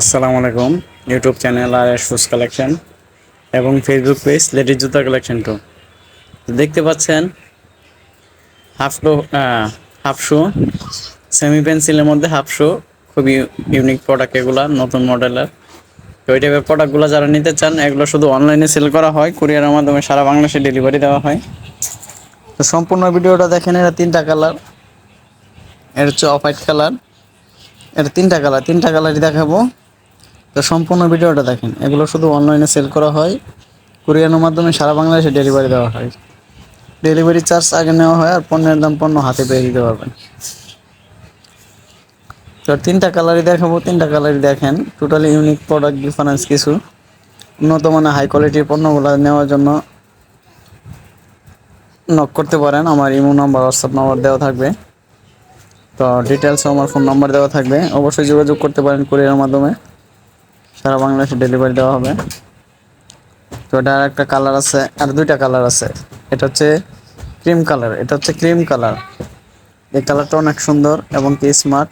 আসসালামু আলাইকুম YouTube channel R S shoes collection এবং ফেসবুক পেজ লেডিস জুতা কালেকশন টু দেখতে পাচ্ছেন হাফ হাফ শু সেমি পেন্সিলের মধ্যে হাফ শু খুবই ইউনিক প্রোডাক্ট এগুলা, নতুন মডেলের তো এই টাইপের প্রোডাক্টগুলো যারা নিতে চান, এগুলো শুধু অনলাইনে সেল করা হয় কুরিয়ারের মাধ্যমে সারা বাংলাদেশে ডেলিভারি দেওয়া হয়। তো সম্পূর্ণ ভিডিওটা দেখেন এটা তিনটা কালারের হচ্ছে অফ হোয়াইট কালার এটা তিনটা কালার তিনটা কালারই দেখাবো। তো সম্পূর্ণ ভিডিওটা দেখেন। এগুলো শুধু অনলাইনে সেল করা হয়। কুরিয়ারের মাধ্যমে সারা বাংলাদেশে ডেলিভারি দেওয়া হয়। ডেলিভারি চার্জ আগে নেওয়া হয় আর পণ্যের দাম পণ্য হাতে পেয়ে দিতে পারবেন। তো তিনটা কালারই দেখাবো। তিনটা কালারই দেখেন। টোটালি ইউনিক প্রোডাক্ট ডিফারেন্স কিছু। উন্নত মানের হাই কোয়ালিটির পণ্যগুলো নেওয়ার জন্য নক করতে পারেন। আমার ইমো নাম্বার হোয়াটসঅ্যাপ নাম্বার দেওয়া থাকবে। তো ডিটেলসও আমার ফোন নাম্বার দেওয়া থাকবে। অবশ্যই যোগাযোগ করতে পারেন কুরিয়ারের মাধ্যমে। সারা বাংলাদেশে ডেলিভারি দেওয়া হবে। তো এটার একটা কালার আছে, আর দুইটা কালার আছে। এটা হচ্ছে ক্রিম কালার এটা হচ্ছে ক্রিম কালার এই কালারটা অনেক সুন্দর এবং কি স্মার্ট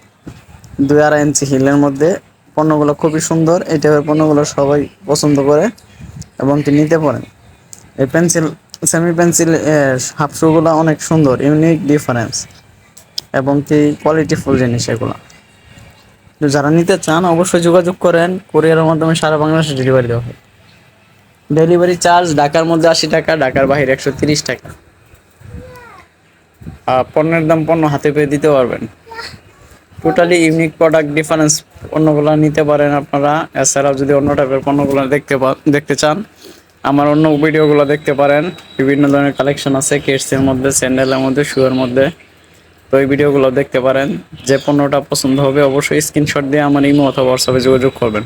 দুই আড়াই ইঞ্চি হিলের মধ্যে। পণ্যগুলো খুবই সুন্দর, এই টাইপের পণ্যগুলো সবাই পছন্দ করে এবং কি নিতে পারেন। এই পেন্সিল সেমি পেন্সিল হাফ শুগুলো অনেক সুন্দর ইউনিক ডিফারেন্স এবং কি কোয়ালিটিফুল জিনিস এগুলো। যারা নিতে চান অবশ্যই যোগাযোগ করেন, কোরিয়ারের মাধ্যমে সারা বাংলাদেশে ডেলিভারি দেওয়া হয়। ডেলিভারি চার্জ ঢাকার মধ্যে আশি টাকা, ঢাকার বাইরে একশো তিরিশ টাকা। পণ্যের দাম পণ্য হাতে পেয়ে দিতে পারবেন। টোটালি ইউনিক প্রোডাক্ট ডিফারেন্স পণ্যগুলো নিতে পারেন আপনারা। এছাড়াও যদি অন্য টাইপের পণ্যগুলো দেখতে দেখতে চান, আমার অন্য ভিডিওগুলো দেখতে পারেন। বিভিন্ন ধরনের কালেকশন আছে কেটসের মধ্যে স্যান্ডেলের মধ্যে শুয়ের মধ্যে। তো এই ভিডিওগুলো দেখতে পারেন। যে পণ্যটা পছন্দ হবে অবশ্যই স্ক্রিনশট দিয়ে আমার ইমো অথবা হোয়াটসঅ্যাপে যোগাযোগ করবেন।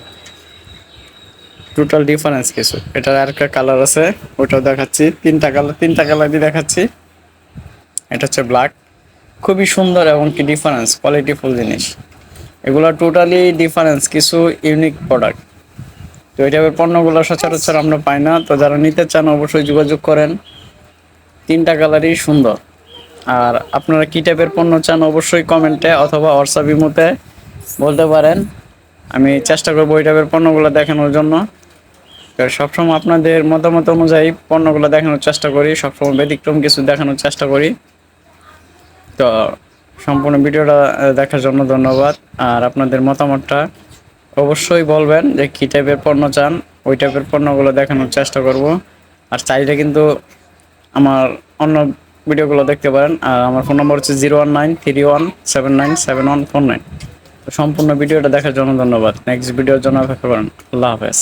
টোটাল ডিফারেন্স কিছু। এটার আর একটা কালার আছে, ওটাও দেখাচ্ছি। তিনটা কালার তিনটা কালার দিয়ে দেখাচ্ছি। এটা হচ্ছে ব্ল্যাক খুবই সুন্দর এবং কি ডিফারেন্স কোয়ালিটিফুল জিনিস। এগুলো টোটালি ডিফারেন্স কিছু ইউনিক প্রোডাক্ট তো এই টাইপের পণ্যগুলো সচরাচর আমরা পাই না। তো যারা নিতে চান অবশ্যই যোগাযোগ করেন। তিনটা কালারই সুন্দর। আর আপনারা কী টাইপের পণ্য চান অবশ্যই কমেন্টে অথবা হোয়াটসঅ্যাপ ইমোতে বলতে পারেন। আমি চেষ্টা করব ওই টাইপের পণ্যগুলো দেখানোর জন্য। সবসময় আপনাদের মতামত অনুযায়ী পণ্যগুলো দেখানোর চেষ্টা করি, সবসময় ব্যতিক্রম কিছু দেখানোর চেষ্টা করি। তো সম্পূর্ণ ভিডিওটা দেখার জন্য ধন্যবাদ। আর আপনাদের মতামতটা অবশ্যই বলবেন যে কী টাইপের পণ্য চান, ওই টাইপের পণ্যগুলো দেখানোর চেষ্টা করব। আর চাইলে কিন্তু আমার অন্য ভিডিওগুলো দেখতে পারেন। আর আমার ফোন নম্বর হচ্ছে zero one nine three one seven nine seven one four nine. সম্পূর্ণ ভিডিওটা দেখার জন্য ধন্যবাদ। নেক্সট ভিডিওর জন্য অপেক্ষা করেন। আল্লাহ হাফেজ।